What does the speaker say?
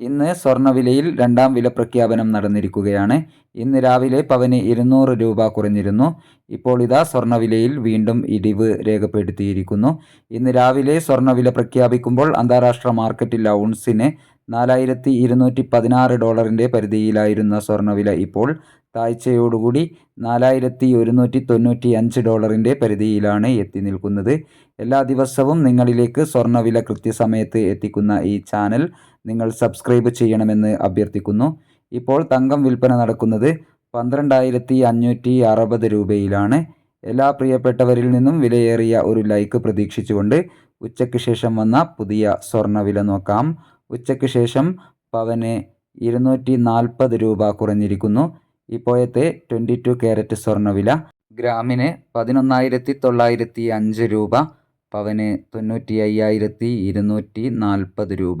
ഇന്ന് സ്വർണവിലയിൽ രണ്ടാം വില പ്രഖ്യാപനം നടന്നിരിക്കുകയാണ്. ഇന്ന് രാവിലെ പവന് ഇരുന്നൂറ് രൂപ കുറഞ്ഞിരുന്നു. ഇപ്പോൾ ഇതാ സ്വർണവിലയിൽ വീണ്ടും ഇടിവ് രേഖപ്പെടുത്തിയിരിക്കുന്നു. ഇന്ന് രാവിലെ സ്വർണവില പ്രഖ്യാപിക്കുമ്പോൾ അന്താരാഷ്ട്ര മാർക്കറ്റിൽ ഔൺസിന് നാലായിരത്തി ഇരുന്നൂറ്റി പതിനാറ് ഡോളറിന്റെ പരിധിയിലായിരുന്ന സ്വർണവില ഇപ്പോൾ താഴ്ചയോടുകൂടി നാലായിരത്തി ഒരുന്നൂറ്റി തൊണ്ണൂറ്റി അഞ്ച് ഡോളറിന്റെ പരിധിയിലാണ് എത്തി നിൽക്കുന്നത്. എല്ലാ ദിവസവും നിങ്ങളിലേക്ക് സ്വർണവില കൃത്യസമയത്ത് എത്തിക്കുന്ന ഈ ചാനൽ നിങ്ങൾ സബ്സ്ക്രൈബ് ചെയ്യണമെന്ന് അഭ്യർത്ഥിക്കുന്നു. ഇപ്പോൾ തങ്കം വിൽപ്പന നടക്കുന്നത് പന്ത്രണ്ടായിരത്തി അഞ്ഞൂറ്റി അറുപത് രൂപയിലാണ്. എല്ലാ പ്രിയപ്പെട്ടവരിൽ നിന്നും വിലയേറിയ ഒരു ലൈക്ക് പ്രതീക്ഷിച്ചുകൊണ്ട് ഉച്ചയ്ക്ക് ശേഷം വന്ന പുതിയ സ്വർണവില നോക്കാം. ഉച്ചയ്ക്ക് ശേഷം പവന് ഇരുന്നൂറ്റി നാൽപ്പത് രൂപ കുറഞ്ഞിരിക്കുന്നു. ഇപ്പോഴത്തെ ട്വന്റി ടു ക്യാരറ്റ് സ്വർണവില ഗ്രാമിന് പതിനൊന്നായിരത്തി തൊള്ളായിരത്തി അഞ്ച് രൂപ പവന് തൊണ്ണൂറ്റി അയ്യായിരത്തി ഇരുന്നൂറ്റി നാൽപ്പത് രൂപ.